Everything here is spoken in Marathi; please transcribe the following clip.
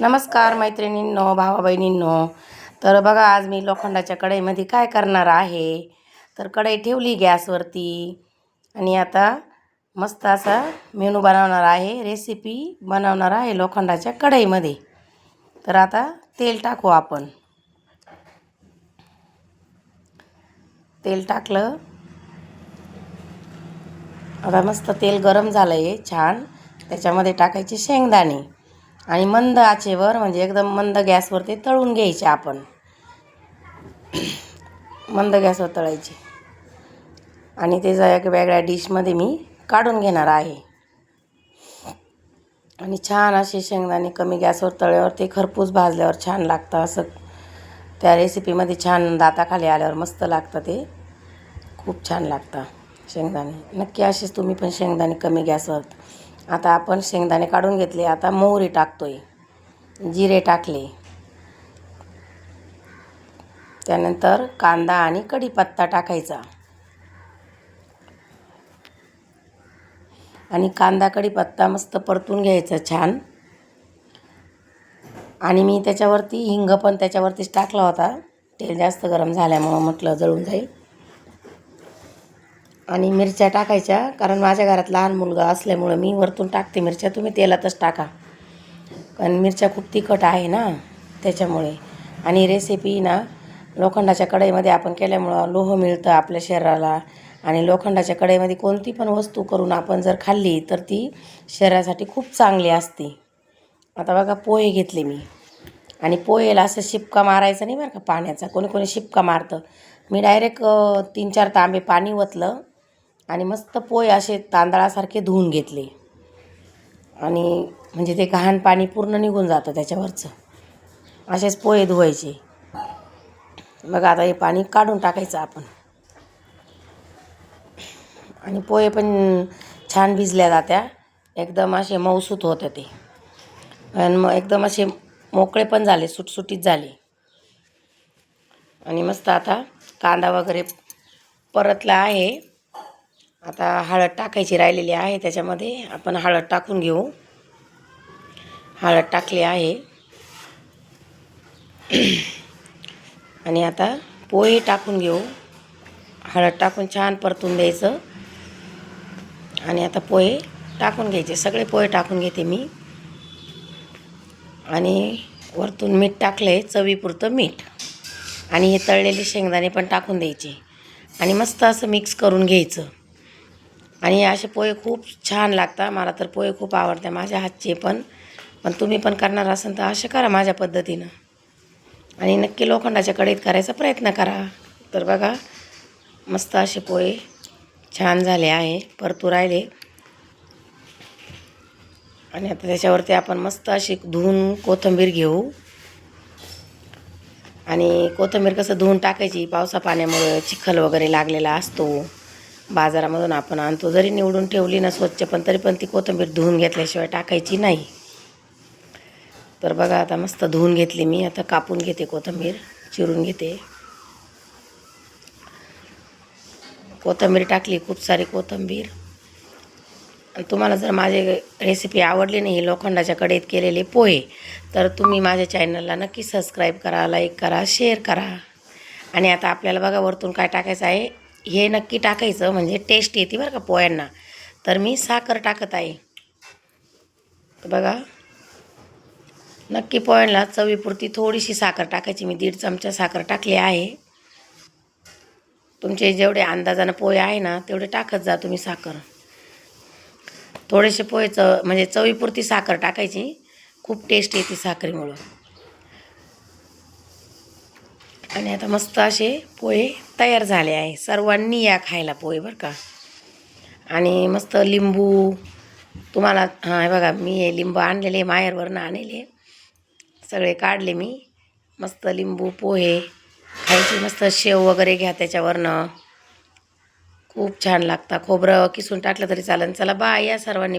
नमस्कार मैत्रिणींनो भावा बहिणींनो तर बघा आज मी लोखंडाच्या कढईमध्ये काय करणार आहे? तर कढई ठेवली गॅसवरती आणि आता मस्त असा मेनू बनवणार आहे रेसिपी बनवणार आहे लोखंडाच्या कढईमध्ये. तर आता तेल टाकू आपण. तेल टाकलं. आता मस्त तेल गरम झालं आहे छान. त्याच्यामध्ये टाकायचे शेंगदाणे. आणि मंद आचेवर म्हणजे एकदम मंद गॅसवर ते तळून घ्यायचे आपण. मंद गॅसवर तळायचे. आणि ते एक वेगळ्या डिशमध्ये मी काढून घेणार आहे. आणि छान असे शेंगदाणे कमी गॅसवर तळल्यावर ते खरपूस भाजल्यावर छान लागतं असं. त्या रेसिपीमध्ये छान दाताखाली आल्यावर मस्त लागतं ते. खूप छान लागतं शेंगदाणे. नक्की असेच तुम्ही पण शेंगदाणे कमी गॅसवर आता आपण शेंगदाणे काढून घेतले आता मोहरी टाकतोय. जिरे टाकले. त्यानंतर कांदा आणि कढीपत्ता टाकायचा. आणि कांदा कढीपत्ता मस्त परतून घ्यायचा छान. आणि मी त्याच्यावरती हिंग पण त्याच्यावरतीच टाकला होता. तेल जास्त गरम झाल्यामुळं म्हटलं जळून जाईल. आणि मिरच्या टाकायच्या कारण माझ्या घरात लहान मुलगा असल्यामुळं मी वरतून टाकते मिरच्या तुम्ही तेलातच टाका. कारण मिरच्या खूप तिखट आहे ना त्याच्यामुळे. आणि रेसिपी ना लोखंडाच्या कढईमध्ये आपण केल्यामुळं लोह मिळतं आपल्या शरीराला. आणि लोखंडाच्या कढईमध्ये कोणती पण वस्तू करून आपण जर खाल्ली तर ती शरीरासाठी खूप चांगली असते. आता बघा पोहे घेतले मी. आणि पोहेला असं शिपका मारायचा नाही बरं का पाण्याचा. कोणी कोणी शिपका मारतं. मी डायरेक्ट तीन चार तांबे पाणी ओतलं. आणि मस्त पोहे असे तांदळासारखे धुवून घेतले. आणि म्हणजे ते घाण पाणी पूर्ण निघून जातं त्याच्यावरचं. असेच पोहे धुवायचे. मग आता हे पाणी काढून टाकायचं आपण. आणि पोहे पण छान भिजल्या जात्या. एकदम असे मऊसूत होते ते. आणि मग एकदम असे मोकळे पण झाले सुटसुटीत झाले. आणि मस्त आता कांदा वगैरे परतला आहे. आता हळद टाकायची राहिलेली आहे त्याच्यामध्ये आपण हळद टाकून घेऊ. हळद टाकली आहे. आणि आता पोहे टाकून घेऊ. हळद टाकून छान परतून द्यायचं. आणि आता पोहे टाकून घ्यायचे. सगळे पोहे टाकून घेते मी. आणि वरतून मीठ टाकले चवीपुरतं मीठ. आणि हे तळलेले शेंगदाणे पण टाकून द्यायचे. आणि मस्त असं मिक्स करून घ्यायचं. आणि असे पोहे खूप छान लागतात. मला तर पोहे खूप आवडतात. माझ्या हातचे पण. पण तुम्ही पण करणार असाल तर असे करा माझ्या पद्धतीनं. आणि नक्की लोखंडाच्या कढईत करायचा प्रयत्न करा. तर बघा मस्त असे पोहे छान झाले आहे. परतू राहिले. आणि आता त्याच्यावरती आपण मस्त अशी धुवून कोथिंबीर घेऊ. आणि कोथिंबीर कसं धुवून टाकायची? पावसा पाण्यामुळे चिखल वगैरे लागलेला असतो. बाजारामधून आपण आणतो. जरी निवडून ठेवली ना स्वच्छ पण तरी पण ती कोथिंबीर धुवून घेतल्याशिवाय टाकायची नाही. तर बघा आता मस्त धुवून घेतली मी. आता कापून घेते कोथिंबीर चिरून घेते. कोथिंबीर टाकली खूप सारी कोथिंबीर. आणि तुम्हाला जर माझे रेसिपी आवडली नाही लोखंडाच्या कडेत केलेले पोहे तर तुम्ही माझ्या चॅनलला नक्की सबस्क्राईब करा लाईक करा शेअर करा. आणि आता आपल्याला बघा वरतून काय टाकायचं आहे. हे नक्की टाकायचं म्हणजे टेस्ट येते बरं का पोह्यांना. तर मी साखर टाकत आहे. तर बघा नक्की पोह्यांना चवीपुरती थोडीशी साखर टाकायची. मी दीड चमचा साखर टाकली आहे. तुमचे जेवढे अंदाजानं पोहे आहे ना तेवढे टाकत जा तुम्ही साखर. थोडेसे पोहे च म्हणजे चवीपुरती साखर टाकायची. खूप टेस्ट येते साखरेमुळं. आणि आता मस्त असे पोहे तयार झाले आहे. सर्वांनी या खायला पोहे बरं का. आणि मस्त लिंबू तुम्हाला हां हे बघा मी हे लिंबू आणलेले माहेरवरनं आणलेले. सगळे काढले मी. मस्त लिंबू पोहे खायची मस्त शेव वगैरे घ्या त्याच्यावरनं. खूप छान लागता. खोबरं किसून टाकलं तरी चालेल. चला बाय या सर्वांनी.